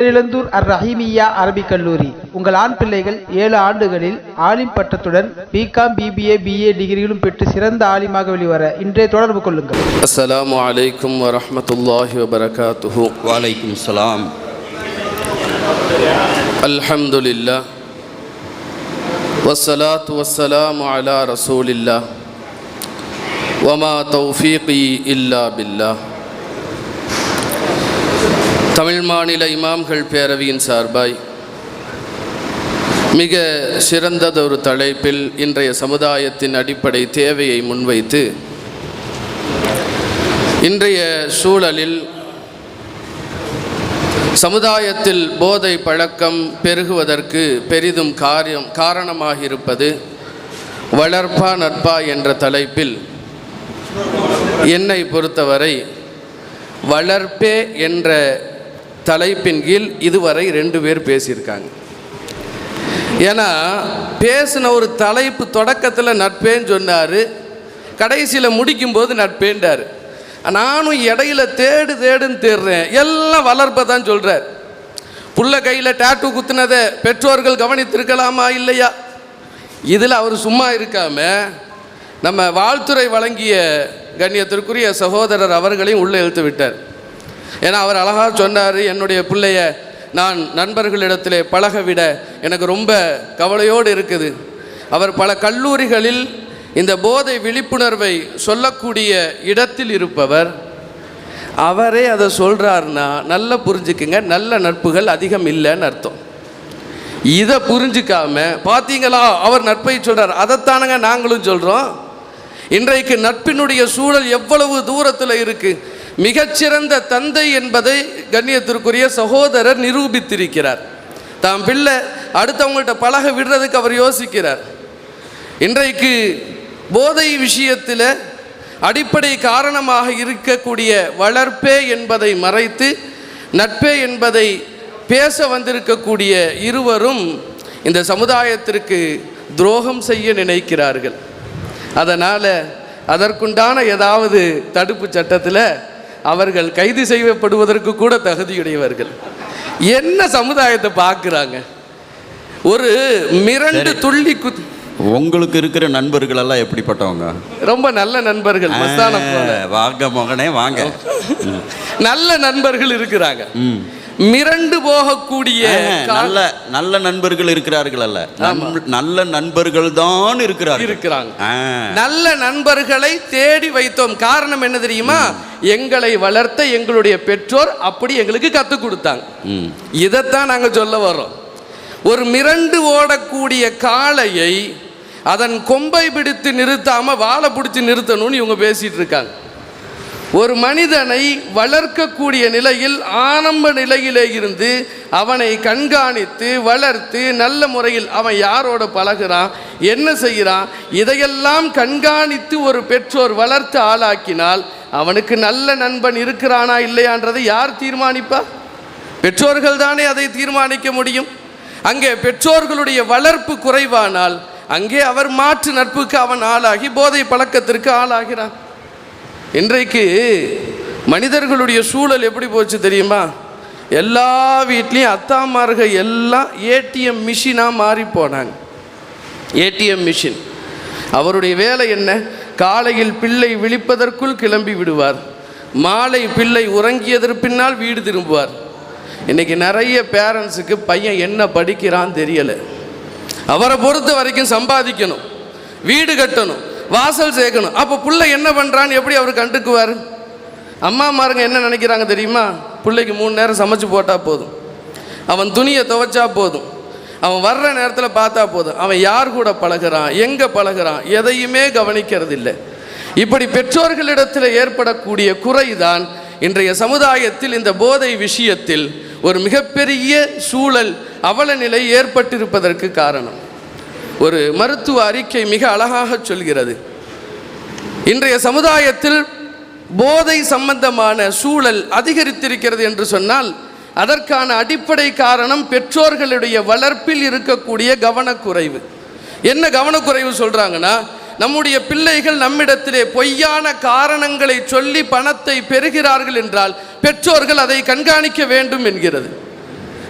பேரிழந்தூர் அர் ரஹீமியா அரபிக் கல்லூரி உங்கள் ஆண் பிள்ளைகள் ஏழு ஆண்டுகளில் ஆலிம் பட்டத்துடன் பிகாம் பிபிஏ பிஏ டிகிரிகளும் பெற்று சிறந்த ஆலிமாக வெளிவர இன்றைய தொடர்பு கொள்ளுங்கள் السلام عليكم ورحمة الله وبركاته وعليكم السلام الحمد لله والصلاة والسلام على رسول الله وما توفيقي إلا بالله தமிழ் மாநில இமாம்கள் பேரவையின் சார்பாய் மிக சிறந்ததொரு தலைப்பில் இன்றைய சமுதாயத்தின் அடிப்படை தேவையை முன்வைத்து இன்றைய சூழலில் சமுதாயத்தில் போதை பழக்கம் பெருகுவதற்கு பெரிதும் காரியம் காரணமாக இருப்பது வளர்ப்பா நட்பா என்ற தலைப்பில் என்னை பொறுத்தவரை வளர்ப்பே என்ற தலைப்பின் கீழ் இதுவரை ரெண்டு பேர் பேசியிருக்காங்க. ஏன்னா பேசின ஒரு தலைப்பு தொடக்கத்தில் நட்பேன்னு சொன்னார் கடைசியில் முடிக்கும்போது நட்பேண்டார் நானும் இடையில தேடு தேடுன்னு தேடுறேன். எல்லாம் வளர்ப்பை தான் சொல்கிறார் புள்ள கையில் டேட்டு குத்துனதை பெற்றோர்கள் கவனித்திருக்கலாமா இல்லையா? இதில் அவர் சும்மா இருக்காமல் நம்ம வாழ்த்துறை வழங்கிய கண்ணியத்திற்குரிய சகோதரர் அவர்களையும் உள்ளே இழுத்து விட்டார். ஏன்னா அவர் அழகாக சொன்னார் என்னுடைய பிள்ளைய நான் நண்பர்களிடத்திலே பழக விட எனக்கு ரொம்ப கவலையோடு இருக்குது. அவர் பல கல்லூரிகளில் இந்த போதை விழிப்புணர்வை சொல்லக்கூடிய இடத்தில் இருப்பவர். அவரே அதை சொல்கிறாருன்னா நல்லா புரிஞ்சுக்குங்க நல்ல நட்புகள் அதிகம் இல்லைன்னு அர்த்தம். இதை புரிஞ்சுக்காம பார்த்தீங்களா அவர் நட்பை சொல்கிறார் அதைத்தானுங்க நாங்களும் சொல்கிறோம் இன்றைக்கு நட்பினுடைய சூழல் எவ்வளவு தூரத்தில் இருக்குது மிகச்சிறந்த தந்தை என்பதை கண்ணியத்திற்குரிய சகோதரர் நிரூபித்திருக்கிறார். தாம் பிள்ளை அடுத்தவங்கள்ட்ட பழக விடுறதுக்கு அவர் யோசிக்கிறார். இன்றைக்கு போதை விஷயத்தில் அடிப்படை காரணமாக இருக்கக்கூடிய வளர்ப்பே என்பதை மறைத்து நட்பே என்பதை பேச வந்திருக்கக்கூடிய இருவரும் இந்த சமுதாயத்திற்கு துரோகம் செய்ய நினைக்கிறார்கள். அதனால் அதற்குண்டான ஏதாவது தடுப்பு சட்டத்தில் அவர்கள் கைது செய்யப்படுவதற்கு கூட தகுதியுடையவர்கள். என்ன சமுதாயத்தை பார்க்குறாங்க? ஒரு மிரண்டு துள்ளி குத் உங்களுக்கு இருக்கிற நண்பர்கள் எல்லாம் எப்படிப்பட்டவங்க? ரொம்ப நல்ல நண்பர்கள் வாங்க மகனே வாங்க. நல்ல நண்பர்கள் இருக்கிறாங்க. மிரண்டு போகக்கூடிய நல்ல நல்ல நண்பர்கள் இருக்கிறார்கள் அல்ல. நல்ல நண்பர்கள் தான் இருக்கிறார்கள். இருக்கிறாங்க. நல்ல நண்பர்களை தேடி வைத்தோம். காரணம் என்ன தெரியுமா? எங்களை வளர்த்த எங்களுடைய பெற்றோர் அப்படி எங்களுக்கு கற்றுக் கொடுத்தாங்க. இதைத்தான் நாங்கள் சொல்ல வர்றோம். ஒரு மிரண்டு ஓடக்கூடிய காளையை அதன் கொம்பை பிடித்து நிறுத்தாம வாழை பிடிச்சி நிறுத்தணும்னு இவங்க பேசிட்டு இருக்காங்க. ஒரு மனிதனை வளர்க்கக்கூடிய நிலையில் ஆரம்ப நிலையிலே இருந்து அவனை கண்காணித்து வளர்த்து நல்ல முறையில் அவன் யாரோட பழகுறான் என்ன செய்கிறான் இதையெல்லாம் கண்காணித்து ஒரு பெற்றோர் வளர்த்து ஆளாக்கினால் அவனுக்கு நல்ல நண்பன் இருக்கிறானா இல்லையான்றதை யார் தீர்மானிப்பா? பெற்றோர்கள் தானே அதை தீர்மானிக்க முடியும். அங்கே பெற்றோர்களுடைய வளர்ப்பு குறைவானால் அங்கே அவர் மாற்று நட்புக்கு அவன் ஆளாகி போதை பழக்கத்திற்கு ஆளாகிறான். இன்றைக்கு மனிதர்களுடைய சூழல் எப்படி போச்சு தெரியுமா? எல்லா வீட்லேயும் அத்தாமார்கள் எல்லாம் ஏடிஎம் மிஷினாக மாறி போனாங்க. ATM machine. அவருடைய வேலை என்ன? காலையில் பிள்ளை விழிப்பதற்குள் கிளம்பி விடுவார். மாலை பிள்ளை உறங்கியதற்கு பின்னால் வீடு திரும்புவார். இன்றைக்கி நிறைய பேரண்ட்ஸுக்கு பையன் என்ன படிக்கிறான் தெரியலை. அவரை பொறுத்த வரைக்கும் சம்பாதிக்கணும். வீடு கட்டணும். வாசல் சேர்க்கணும். அப்போ பிள்ளை என்ன பண்ணுறான்னு எப்படி அவர் கண்டுக்குவார்? அம்மா மாருங்க என்ன நினைக்கிறாங்க தெரியுமா? பிள்ளைக்கு மூணு நேரம் சமைச்சு போட்டால் போதும். அவன் துணியை துவைச்சா போதும். அவன் வர்ற நேரத்தில் பார்த்தா போதும். அவன் யார் கூட பழகிறான்? எங்கே பழகிறான்? எதையுமே கவனிக்கிறது இல்லை இப்படி பெற்றோர்களிடத்தில் ஏற்படக்கூடிய குறைதான் இன்றைய சமுதாயத்தில் இந்த போதை விஷயத்தில் ஒரு மிகப்பெரிய சூழல் அவல நிலை ஏற்பட்டிருப்பதற்கு காரணம். ஒரு மருத்துவ அறிக்கை மிக அழகாக சொல்கிறது. இன்றைய சமுதாயத்தில் போதை சம்பந்தமான சூழல் அதிகரித்திருக்கிறது என்று சொன்னால் அதற்கான அடிப்படை காரணம் பெற்றோர்களுடைய வளர்ப்பில் இருக்கக்கூடிய கவனக்குறைவு. என்ன கவனக்குறைவு சொல்கிறாங்கன்னா நம்முடைய பிள்ளைகள் நம்மிடத்திலே பொய்யான காரணங்களை சொல்லி பணத்தை பெறுகிறார்கள் என்றால் பெற்றோர்கள் அதை கண்காணிக்க வேண்டும் என்கிறது.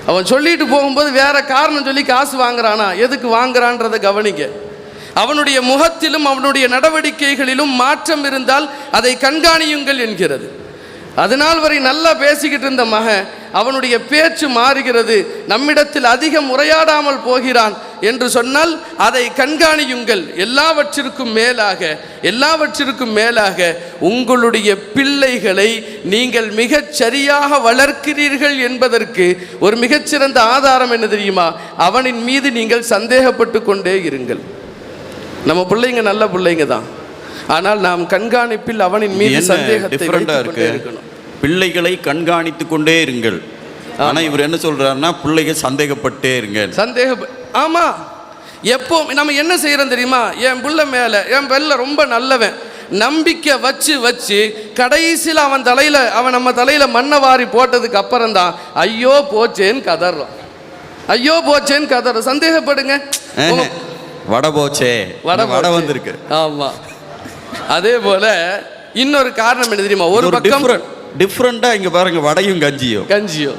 அவன் சொல்லிட்டு போகும்போது வேற காரணம் சொல்லி காசு வாங்குறானா? எதுக்கு வாங்குறான்றதை கவனிக்க அவனுடைய முகத்திலும் அவனுடைய நடவடிக்கைகளிலும் மாற்றம் இருந்தால் அதை கண்காணியுங்கள் என்கிறது. அதனால் வரை நல்லா பேசிக்கிட்டு இருந்த மகன் அவனுடைய பேச்சு மாறுகிறது. நம்மிடத்தில் அதிகம் உரையாடாமல் போகிறான் என்று சொன்னால் அதை கண்காணியுங்கள். எல்லாவற்றிற்கும் மேலாக எல்லாவற்றிற்கும் மேலாக உங்களுடைய பிள்ளைகளை நீங்கள் மிகச் சரியாக வளர்க்கிறீர்கள் என்பதற்கு ஒரு மிகச்சிறந்த ஆதாரம் என்ன தெரியுமா? அவனின் மீது நீங்கள் சந்தேகப்பட்டு கொண்டே இருங்கள். நம்ம பிள்ளைங்க நல்ல பிள்ளைங்க தான். ஆனால் நாம் கண்காணிப்பில் அவனின் மீது சந்தேகத்தை இருக்கணும். பிள்ளைகளை கண்காணித்து கொண்டே இருங்கள். ஆனா இவர் என்ன சொல்றாருன்னா பிள்ளைங்க சந்தேகப்பட்டே இருங்க சந்தேக ஆமா. எப்போ நம்ம என்ன செய்யறோம் தெரியுமா? என் புள்ள மேல என் பிள்ளை ரொம்ப நல்லவன். நம்பிக்கை வச்சு வச்சு கடைசியில் அவன் தலையில அவன் நம்ம தலையில மண்ணை வாரி போட்டதுக்கு அப்புறம் தான் ஐயோ போச்சேன்னு கதறோம். ஐயோ போச்சேன்னு கதறோம். சந்தேகப்படுங்க. வடை போச்சே வடை வடை. வந்திருக்கு. ஆமா. அதே போல இன்னொரு காரணம் என்ன தெரியுமா? ஒரு பக்கம் டிஃப்ரெண்டா இங்க பாருங்க வடையும் கஞ்சியும். கஞ்சியோ.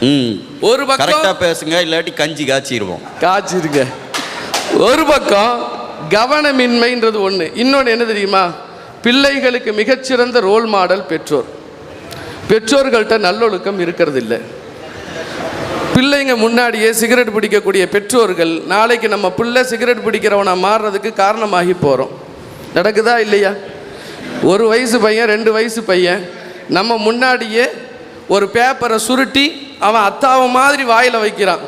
ம். ஒரு பக்கம் கரெக்டா பேசுங்க இல்லாட்டி கஞ்சி காய்ச்சிருவோம். காய்ச்சிருக்க ஒரு பக்கம் கவனமின்மைன்றது ஒன்று இன்னொன்று என்ன தெரியுமா? பிள்ளைகளுக்கு மிகச்சிறந்த ரோல் மாடல் பெற்றோர். பெற்றோர்கள்ட்ட நல்லொழுக்கம் இருக்கிறது இல்லை பிள்ளைங்க முன்னாடியே சிகரெட் பிடிக்கக்கூடிய பெற்றோர்கள் நாளைக்கு நம்ம பிள்ளை சிகரெட் பிடிக்கிறவனை மாறுறதுக்கு காரணமாகி போகிறோம் நடக்குதா இல்லையா? ஒரு வயசு பையன் ரெண்டு வயசு பையன் நம்ம முன்னாடியே ஒரு பேப்பரை சுருட்டி அவன் அத்தாவை மாதிரி வாயில் வைக்கிறான்.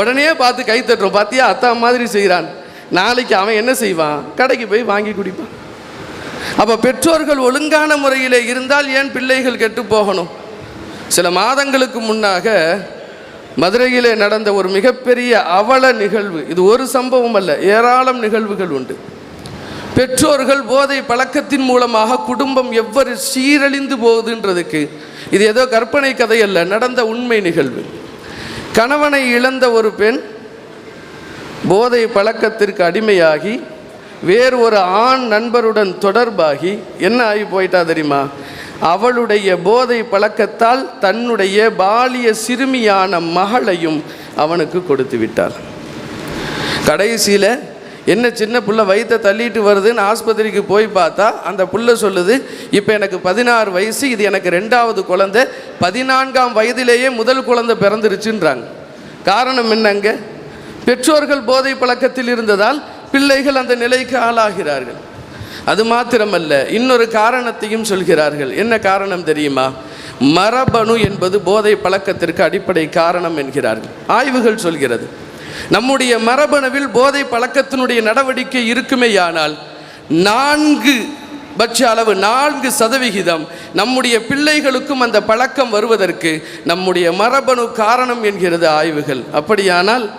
உடனே பார்த்து கை தட்டுறோம். பார்த்தியா அத்தா மாதிரி செய்கிறான் நாளைக்கு அவன் என்ன செய்வான்? கடைக்கு போய் வாங்கி குடிப்பான். அப்போ பெற்றோர்கள் ஒழுங்கான முறையில் இருந்தால் ஏன் பிள்ளைகள் கெட்டு போகணும்? சில மாதங்களுக்கு முன்னாக மதுரையிலே நடந்த ஒரு மிகப்பெரிய அவல நிகழ்வு. இது ஒரு சம்பவம் அல்ல ஏராளம் நிகழ்வுகள் உண்டு. பெற்றோர்கள் போதை பழக்கத்தின் மூலமாக குடும்பம் எவ்வாறு சீரழிந்து போகுதுன்றதுக்கு இது ஏதோ கற்பனை கதை அல்ல நடந்த உண்மை நிகழ்வு. கணவனை இழந்த ஒரு பெண் போதை பழக்கத்திற்கு அடிமையாகி வேறு ஒரு ஆண் நண்பருடன் தொடர்பாகி என்ன ஆகி போயிட்டா தெரியுமா? அவளுடைய போதை பழக்கத்தால் தன்னுடைய பாலிய சிறுமியான மகளையும் அவனுக்கு கொடுத்து விட்டாள். கடைசியில் என்ன சின்ன புள்ள வயித்தை தள்ளிட்டு வருதுன்னு ஆஸ்பத்திரிக்கு போய் பார்த்தா அந்த புள்ள சொல்லுது இப்போ எனக்கு பதினாறு வயசு இது எனக்கு ரெண்டாவது குழந்தை பதினான்காம் வயதிலேயே முதல் குழந்தை பிறந்துருச்சுன்றாங்க. காரணம் என்னங்க? பெற்றோர்கள் போதை பழக்கத்தில் இருந்ததால் பிள்ளைகள் அந்த நிலைக்கு ஆளாகிறார்கள். அது மாத்திரமல்ல இன்னொரு காரணத்தையும் சொல்கிறார்கள். என்ன காரணம் தெரியுமா? மரபணு என்பது போதை பழக்கத்திற்கு அடிப்படை காரணம் என்கிறார்கள். ஆய்வுகள் சொல்கிறது நம்முடைய மரபணுவில் போதை பழக்கத்தினுடைய நடவடிக்கை இருக்குமேயானால் நான்கு பட்ச அளவு நான்கு சதவிகிதம் நம்முடைய பிள்ளைகளுக்கும் அந்த பழக்கம் வருவதற்கு நம்முடைய மரபணு காரணம் என்கிறது ஆய்வுகள். அப்படியானால்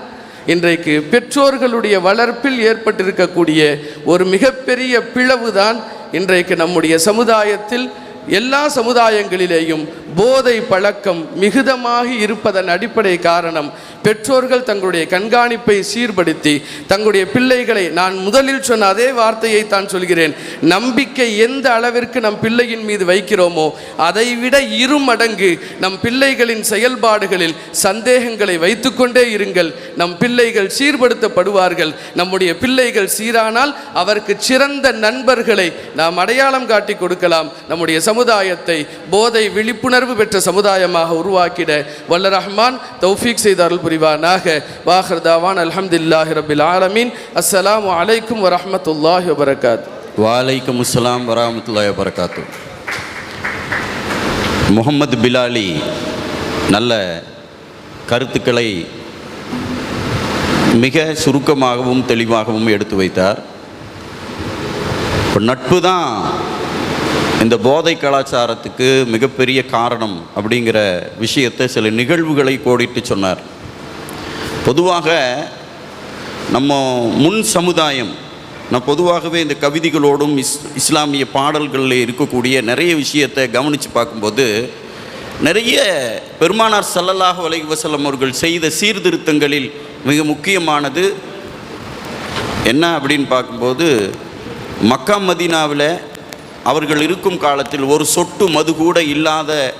இன்றைக்கு பெற்றோர்களுடைய வளர்ப்பில் ஏற்பட்டிருக்கக்கூடிய ஒரு மிகப்பெரிய பிளவுதான் இன்றைக்கு நம்முடைய சமுதாயத்தில் எல்லா சமுதாயங்களிலேயும் போதை பழக்கம் மிகுதமாக இருப்பதன் அடிப்படை காரணம் பெற்றோர்கள் தங்களுடைய கண்காணிப்பை சீர்படுத்தி தங்களுடைய பிள்ளைகளை நான் முதலில் சொன்ன அதே வார்த்தையை தான் சொல்கிறேன். நம்பிக்கை எந்த அளவிற்கு நம் பிள்ளையின் மீது வைக்கிறோமோ அதைவிட இரு மடங்கு நம் பிள்ளைகளின் செயல்பாடுகளில் சந்தேகங்களை வைத்துக்கொண்டே இருங்கள். நம் பிள்ளைகள் சீர்படுத்தப்படுவார்கள். நம்முடைய பிள்ளைகள் சீரானால் அவருக்கு சிறந்த நண்பர்களை நாம் அடையாளம் காட்டி கொடுக்கலாம். நம்முடைய சமுதாயத்தை போதை விழிப்புணர்வு பெற்ற சமுதாயமாக உருவாக்கிட வல்ல ரஹ்மான் தௌஃபீக் செய்த அருள் புரிவானாக. வாஹர்தாவான் அலமதுல்லாஹி ரபில் ஆலமீன். அஸ்லாம் வலைக்கும் வரமத்துல்லாஹி வபரகாத். வாலைக்கும் அஸ்லாம் வரமத்துல்லாஹி வபரகாத்து. முகமது பிலாலி நல்ல கருத்துக்களை மிக சுருக்கமாகவும் தெளிவாகவும் எடுத்து வைத்தார். நட்பு தான் இந்த போதை கலாச்சாரத்துக்கு மிகப்பெரிய காரணம் அப்படிங்கிற விஷயத்தை சில நிகழ்வுகளை கோடிட்டு சொன்னார். பொதுவாக நம்ம முன் சமுதாயம் நான் பொதுவாகவே இந்த கவிதைகளோடும் இஸ் இஸ்லாமிய பாடல்களில் இருக்கக்கூடிய நிறைய விஷயத்தை கவனித்து பார்க்கும்போது நிறைய பெருமானார் ஸல்லல்லாஹு அலைஹி வஸல்லம் அவர்கள் செய்த சீர்திருத்தங்களில் மிக முக்கியமானது என்ன அப்படின்னு பார்க்கும்போது மக்கா மதீனாவில் அவர்கள் இருக்கும் காலத்தில் ஒரு சொட்டு மது கூட இல்லாத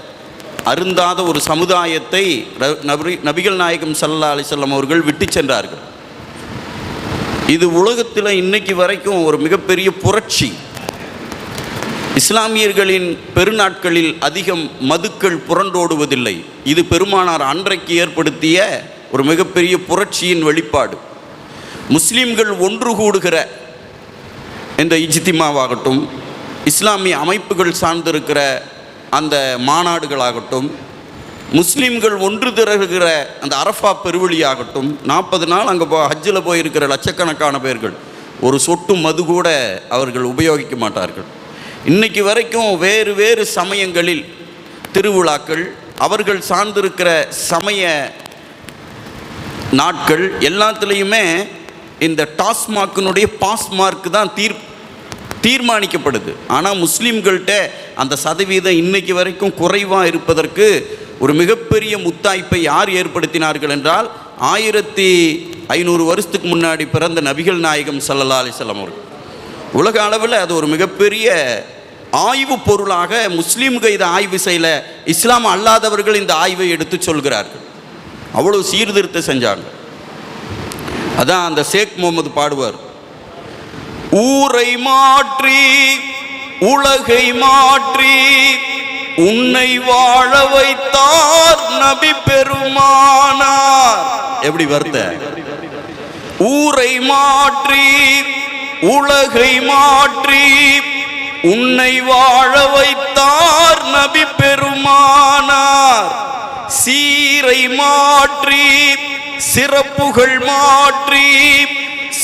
அருந்தாத ஒரு சமுதாயத்தை நபி- நபிகள் நாயகம் சல்லா அலிசல்லம் அவர்கள் விட்டு சென்றார்கள். இது உலகத்தில் இன்னைக்கு வரைக்கும் ஒரு மிகப்பெரிய புரட்சி. இஸ்லாமியர்களின் பெருநாட்களில் அதிகம் மதுக்கள் புரண்டோடுவதில்லை. இது பெருமானார் அன்றைக்கு ஏற்படுத்திய ஒரு மிகப்பெரிய புரட்சியின் வெளிப்பாடு. முஸ்லீம்கள் ஒன்று கூடுகிற இந்த இஜ்திமாவாகட்டும் இஸ்லாமிய அமைப்புகள் சார்ந்திருக்கிற அந்த மாநாடுகளாகட்டும் முஸ்லீம்கள் ஒன்று திரகுகிற அந்த அரஃபா பெருவழியாகட்டும் நாற்பது நாள் அங்கே போ ஹஜ்ஜில் போயிருக்கிற லட்சக்கணக்கான பேர்கள் ஒரு சொட்டு மது கூட அவர்கள் உபயோகிக்க மாட்டார்கள். இன்னைக்கு வரைக்கும் வேறு வேறு சமயங்களில் திருவிழாக்கள் அவர்கள் சார்ந்திருக்கிற சமய நாட்கள் எல்லாத்துலேயுமே இந்த டாஸ்மாக்கினுடைய பாஸ்மார்க் தான் தீர்ப்பு தீர்மானிக்கப்படுது. ஆனால் முஸ்லீம்கள்கிட்ட அந்த சதவீதம் இன்னைக்கு வரைக்கும் குறைவாக இருப்பதற்கு ஒரு மிகப்பெரிய முத்தாய்ப்பை யார் ஏற்படுத்தினார்கள் என்றால் ஆயிரத்தி ஐநூறு வருஷத்துக்கு முன்னாடி பிறந்த நபிகள் நாயகம் சல்லல்லா அலிசல்லாம் அவர்கள். உலக அளவில் அது ஒரு மிகப்பெரிய ஆய்வு பொருளாக முஸ்லீம்கள் இதை ஆய்வு செய்யல இஸ்லாம் அல்லாதவர்கள் இந்த ஆய்வை எடுத்து சொல்கிறார்கள். அவ்வளவு சீர்திருத்தம் செஞ்சாங்க. அதான் அந்த ஷேக் முகமது பாடுவார். ஊரை மாற்றி உலகை மாற்றி உன்னை வாழ வைத்தார் நபி பெருமானார். எப்படி வருத்த? ஊரை மாற்றி உலகை மாற்றி உன்னை வாழ வைத்தார் நபி பெருமானார். சீரை மாற்றி சிறப்புகள் மாற்றி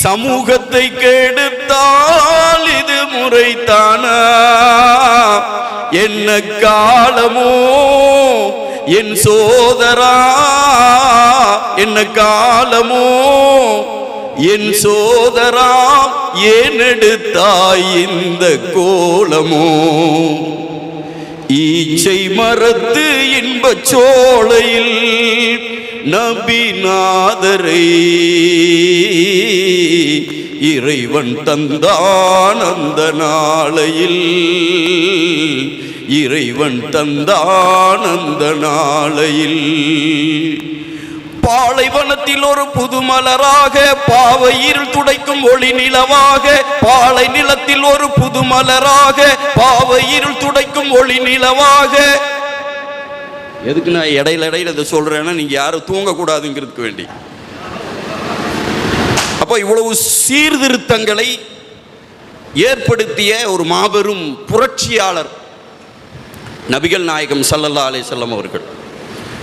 சமூகத்தை கெடுத்தால் இது முறைத்தானா? என்ன காலமோ? என் சோதரா? என்ன காலமோ? என் சோதரா? ஏன் எடுத்தாய் இந்த கோலமோ? ஈச்சை மரத்து இன்பச் சோலையில் நபிநாதரை இறைவன் தந்தான் அந்த நாளையில் இறைவன் தந்தான் அந்த நாளையில் பாலைவனத்தில் ஒரு புது மலராக பாவையில் துடைக்கும் ஒளி நிலவாக பாலை நிலத்தில் ஒரு புது மலராக பாவையில் துடைக்கும் ஒளி நிலவாக எதுக்கு நான் இடையில இடையில இதை சொல்றேன்னா நீங்க யாரும் தூங்கக்கூடாதுங்கிறதுக்கு வேண்டி. அப்போ இவ்வளவு சீர்திருத்தங்களை ஏற்படுத்திய ஒரு மாபெரும் புரட்சியாளர் நபிகள் நாயகம் சல்லல்லா அலே செல்லம் அவர்கள்.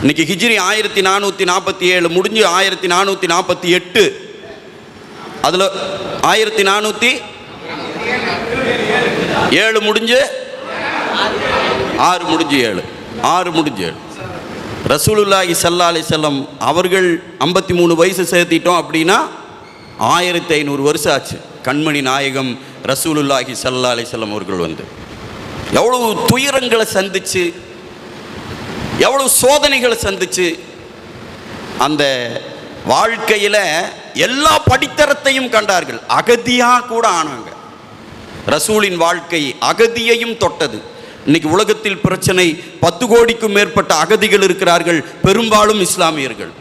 இன்னைக்கு ஹிஜ்ரி ஆயிரத்தி நானூற்றி நாற்பத்தி ஏழு முடிஞ்சு ஆயிரத்தி நானூற்றி நாற்பத்தி எட்டு. அதில் ஆயிரத்தி நானூற்றி ஏழு முடிஞ்சு ஆறு முடிஞ்சு ஏழு. ஆறு முடிஞ்சு ஏழு. ரசூலுல்லாஹி சல்லா அலி செல்லம் அவர்கள் ஐம்பத்தி மூணு வயசு சேர்த்திட்டோம் அப்படின்னா ஆயிரத்தி ஐநூறு வருஷம் ஆச்சு. கண்மணி நாயகம் ரசூலுல்லாஹி சல்லா அலி செல்லம் அவர்கள் வந்து. எவ்வளவு துயரங்களை சந்திச்சு எவ்வளவு சோதனைகளை சந்திச்சு அந்த வாழ்க்கையில் எல்லா படித்தரத்தையும் கண்டார்கள். அகதியாக கூட ஆனாங்க. ரசூலின் வாழ்க்கை அகதியையும் தொட்டது. இன்னைக்கு உலகத்தில் பிரச்சனை பத்து கோடிக்கும் மேற்பட்ட அகதிகள் இருக்கிறார்கள் பெரும்பாலும் இஸ்லாமியர்கள்.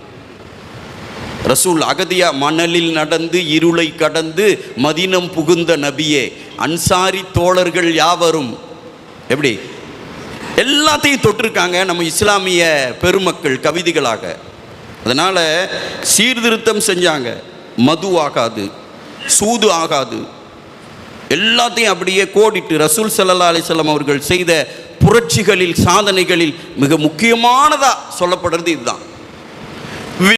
ரசூல் அகதியா மணலில் நடந்து இருளை கடந்து மதினம் புகுந்த நபியே அன்சாரி தோழர்கள் யாவரும் எப்படி? எல்லாத்தையும் தொட்டிருக்காங்க நம்ம இஸ்லாமிய பெருமக்கள் கவிதைகளாக. அதனால் சீர்திருத்தம் செஞ்சாங்க. மது ஆகாது சூது ஆகாது. எல்லாத்தையும் அப்படியே கோடிட்டு ரசூல் சல்லா அலிசல்லாம் அவர்கள் செய்த புரட்சிகளில் சாதனைகளில் மிக முக்கியமானதாக சொல்லப்படுறது இதுதான்.